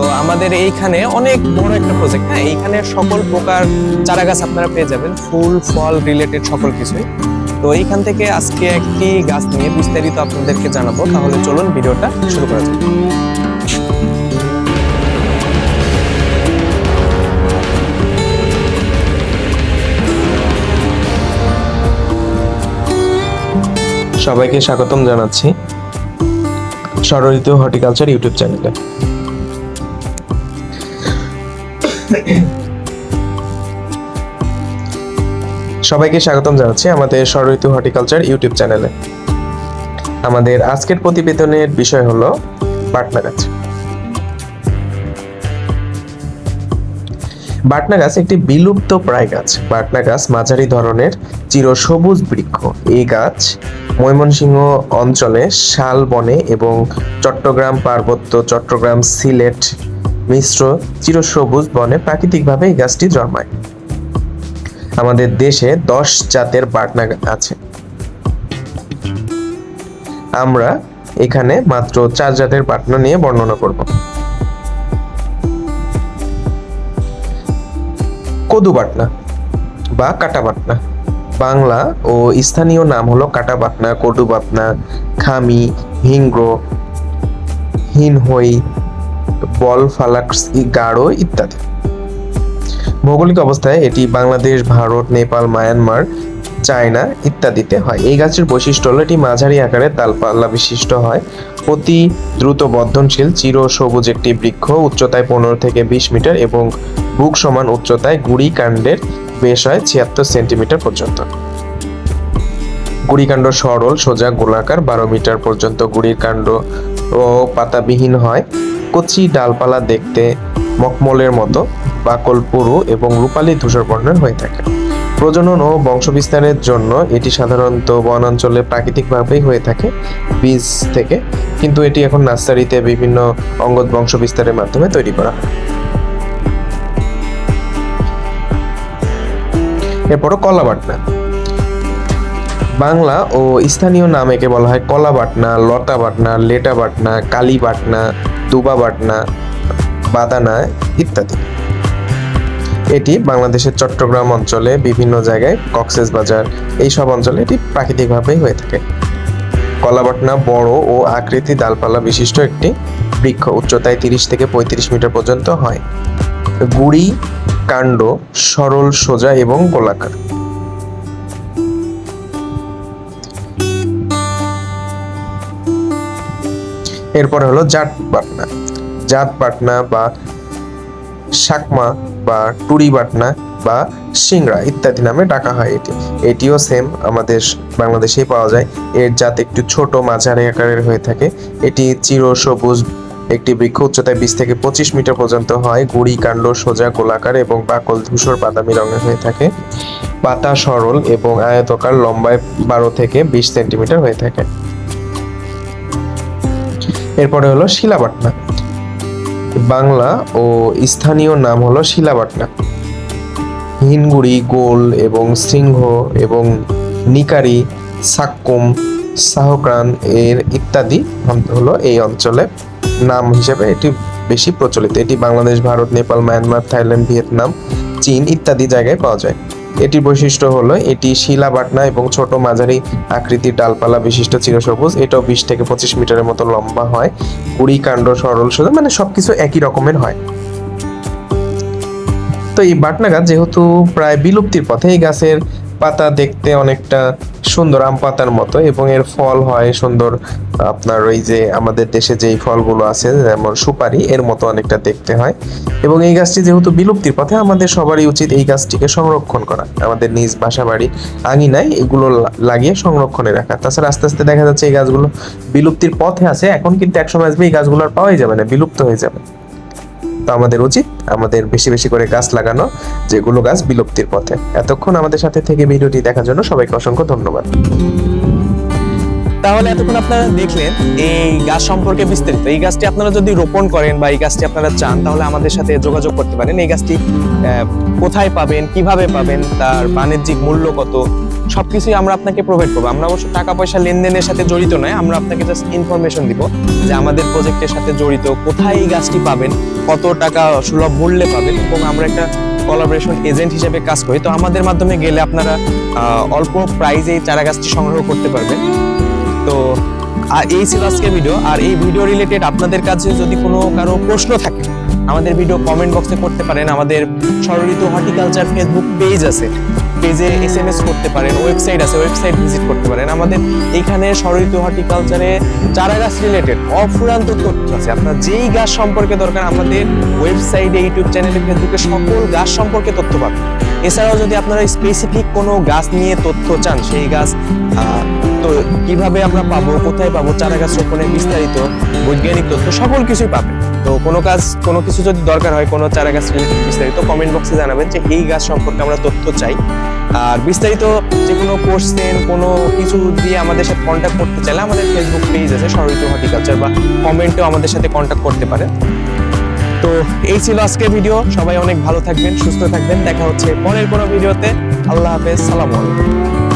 তো আমাদের এইখানে অনেক বড় একটা প্রজেক্ট হ্যাঁ এইখানে সকল প্রকার চারা গাছ আপনারা পেয়ে যাবেন, ফুল, ফল রিলেটেড সকল কিছুই। তো এইখান থেকে আজকে একটি গাছ নিয়ে বিস্তারিত আপনাদেরকে জানাব। তাহলে চলুন ভিডিওটা শুরু করা যাক। সবাইকে স্বাগতম জানাচ্ছি। ষড়ঋতু হর্টিকালচার ইউটিউব চ্যানেলে। সবাইকে স্বাগতম জানাচ্ছি আমাদের ষড়ঋতু হর্টিকালচার ইউটিউব চ্যানেলে। আমাদের আজকের প্রতিবেদনের বিষয় হলো বাটনা গাছ বাটনা গাছ একটি বিলুপ্ত প্রায় গাছ। বাটনা গাছ মাঝারি ধরনের চিরসবুজ বৃক্ষ। এই গাছ ময়মনসিংহ অঞ্চলে শাল বনে এবং চট্টগ্রাম পার্বত্য চট্টগ্রাম সিলেট মিশ্র চিরসবুজ বনে প্রাকৃতিকভাবে এই গাছটি জন্মায়। আমাদের দেশে দশ জাতের বাটনা আছে। আমরা এখানে মাত্র চার জাতের বাটনা নিয়ে বর্ণনা করব। কদু বাটনা বা কাটা বাটনা বাংলা ও স্থানীয় নাম হলো কাটা বাটনা কদু বাটনা খামি, হিংগ্র, হিনহই বল, ফালাক্স গাঢ় ইত্যাদি। ভৌগোলিক অবস্থায় এটি বাংলাদেশ, ভারত, নেপাল, মায়ানমার, চায়না ইত্যাদিতে হয়। এই গাছের বৈশিষ্ট্য হলো, এটি মাঝারি আকারে ডালপালা বিশিষ্ট হয়। অতি দ্রুত বর্ধনশীল, চির সবুজ একটি বৃক্ষ, উচ্চতায় পনেরো থেকে বিশ মিটার এবং বুক সমান উচ্চতায় গুড়ি কাণ্ডের বেশ হয় ছিয়াত্তর সেন্টিমিটার পর্যন্ত। গুড়িকাণ্ড সরল, সোজা, গোলাকার, বারো মিটার পর্যন্ত গুড়ির কাণ্ড ও পাতাবিহীন হয়। কচি ডালপালা দেখতে মকমলের মতো বাকল পুরু এবং রূপালী ধূসর বর্ণের হয়ে থাকে। প্রজনন ও বংশবিস্তারের জন্য এটি সাধারণত বনাঞ্চলে প্রাকৃতিকভাবেই হয়ে থাকে বীজ থেকে, কিন্তু এটি এখন নার্সারিতে বিভিন্ন অঙ্গদ বংশবিস্তারের মাধ্যমে তৈরি করা হয়। এরপরও কলা বাটনা বাংলা ও স্থানীয় নাম একে বলা হয় কলা বাটনা লতা বাটনা লেটা বাটনা কালী বাটনা দুবা বাটনা, বাদানা ইত্যাদি। এটি বাংলাদেশের চট্টগ্রাম অঞ্চলে বিভিন্ন জায়গায় কক্সেস বাজার, এই সব অঞ্চলে এটি প্রাকৃতিকভাবেই হয়ে থাকে। কলাবাটনা বড় ও আকৃতি ডালপালা বিশিষ্ট একটি বৃক্ষ, উচ্চতায় তিরিশ থেকে পঁয়ত্রিশ মিটার পর্যন্ত হয়। গুড়ি, কাণ্ড, সরল, সোজা এবং গোলাকার। এরপর হলো জাট বাটনা জাত বাটনা বা শাকমা বা টুরি বাটনা বা সিংড়া ইত্যাদি নামে ডাকা হয় এটি। এটিও সেম আমাদের বাংলাদেশেই পাওয়া যায়। এর জাত একটু ছোট, মাঝারি আকারের হয়ে থাকে। এটি চির সবুজ, একটি বৃক্ষ উচ্চতায় বিশ থেকে পঁচিশ মিটার পর্যন্ত হয়। গুড়ি, কাণ্ড, সোজা, গোলাকার এবং বাকল, ধূসর, বাদামি রঙের হয়ে থাকে। পাতা সরল এবং আয়তকার লম্বায় বারো থেকে বিশ সেন্টিমিটার হয়ে থাকে। এরপরে হলো শিলাবাটনা বাংলা ও স্থানীয় নাম হলো শিলাবাটনা হিনগুড়ি, গোল এবং সিংহ এবং নিকারি, সাক্কুম সাহক্রান এর ইত্যাদি হলো এই অঞ্চলে নাম হিসেবে এটি বেশি প্রচলিত। এটি Bangladesh, Bharat, Nepal, Myanmar, Thailand, Vietnam, চীন ইত্যাদি জায়গায় পাওয়া যায়। এটির বৈশিষ্ট্য হলো এটি শিলা বাটনা এবং ছোট মাঝারি আকৃতির ডালপালা বিশিষ্ট চিরসবুজ। এটাও বিশ থেকে পঁচিশ মিটারের মতো লম্বা হয়। কুড়ি কাণ্ড সরল সোজা মানে সবকিছু একই রকমের হয়। তো এই বাটনা গাছ যেহেতু প্রায় বিলুপ্তির পথে, এই গাছের পাতা দেখতে অনেকটা সুন্দর আম পাতার মতো এবং এর ফল হয় সুন্দর, আপনার ওই যে আমাদের দেশে যেই ফলগুলো আছে, যেমন সুপারি, এর মতো অনেকটা দেখতে হয়। এবং এই গাছটি যেহেতু বিলুপ্তির পথে, আমাদের সবারই উচিত এই গাছটিকে সংরক্ষণ করা। আমাদের নিজ বাসা বাড়ি আঙিনায় এগুলো লাগিয়ে সংরক্ষণে রাখা। তাছাড়া আস্তে আস্তে দেখা যাচ্ছে এই গাছগুলো বিলুপ্তির পথে আছে, এখন কিন্তু একসময় আসবে এই গাছগুলো আর পাওয়াই যাবে না, বিলুপ্ত হয়ে যাবে। আমাদের উচিত আমাদের বেশি বেশি করে গাছ লাগানো, যেগুলো গাছ বিলুপ্তির পথে। এতক্ষণ আমাদের সাথে থেকে ভিডিওটি দেখার জন্য সবাইকে অসংখ্য ধন্যবাদ। তাহলে এতক্ষণ আপনারা দেখলেন এই গাছ সম্পর্কে বিস্তারিত। এই গাছটি আপনারা যদি রোপণ করেন বা এই গাছটি আপনারা চান, তাহলে আমাদের সাথে যোগাযোগ করতে পারেন। এই গাছটি কোথায় পাবেন, কীভাবে পাবেন, তার বাণিজ্যিক মূল্য কত সবকিছুই আমরা আপনাকে প্রোভাইড করব। আমরা অবশ্য টাকা পয়সা লেনদেনের সাথে জড়িত নয়, আমরা আপনাকে জাস্ট ইনফরমেশন দিব যে আমাদের প্রজেক্টের সাথে জড়িত, কোথায় এই গাছটি পাবেন, কত টাকা সুলভ মূল্যে পাবেন এবং আমরা একটা কোলাবোরেশন এজেন্ট হিসেবে কাজ করি। তো আমাদের মাধ্যমে গেলে আপনারা অল্প প্রাইজে এই চারা গাছটি সংগ্রহ করতে পারবেন। তো আর এই ছিল আজকের ভিডিও আর এই ভিডিও রিলেটেড আপনাদের কাছে যদি কোনো কারও প্রশ্ন থাকে, আমাদের ভিডিও কমেন্ট বক্সে করতে পারেন। আমাদের সরঋতু হর্টিকালচার ফেসবুক পেজ আছে। পেজে এস এম এস করতে পারেন ওয়েবসাইট আছে ওয়েবসাইট ভিজিট করতে পারেন। আমাদের এখানে সরঋতু হর্টিকালচারে চারা গাছ রিলেটেড অফুরান্ত তথ্য আছে। আপনার যেই গাছ সম্পর্কে দরকার, আমাদের ওয়েবসাইটে ইউটিউব চ্যানেলে ফেসবুকে সকল গাছ সম্পর্কে তথ্য পাবেন। এছাড়াও যদি আপনারা স্পেসিফিক কোনো গাছ নিয়ে তথ্য চান, সেই গাছ তো কীভাবে আমরা পাবো, কোথায় পাবো, চারা গাছ রোপণের বিস্তারিত, বৈজ্ঞানিক তথ্য, সকল কিছুই পাবেন। তো কোনো কাজ, কোনো কিছু যদি দরকার হয়, কোনো চারা গাছ বিস্তারিত কমেন্ট বক্সে জানাবেন যে এই গাছ সম্পর্কে আমরা তথ্য চাই। আর বিস্তারিত যে কোনো কোশ্চেন কোনো কিছু দিয়ে আমাদের সাথে কন্ট্যাক্ট করতে চাইলে আমাদের ফেসবুক পেজ আছে সরিত হর্টিকালচার বা কমেন্টেও আমাদের সাথে কন্ট্যাক্ট করতে পারে তো এই ছিল আজকের ভিডিও সবাই অনেক ভালো থাকবেন, সুস্থ থাকবেন। দেখা হচ্ছে পরের কোনো ভিডিওতে আল্লাহ হাফেজ, সালাম আলাইকুম।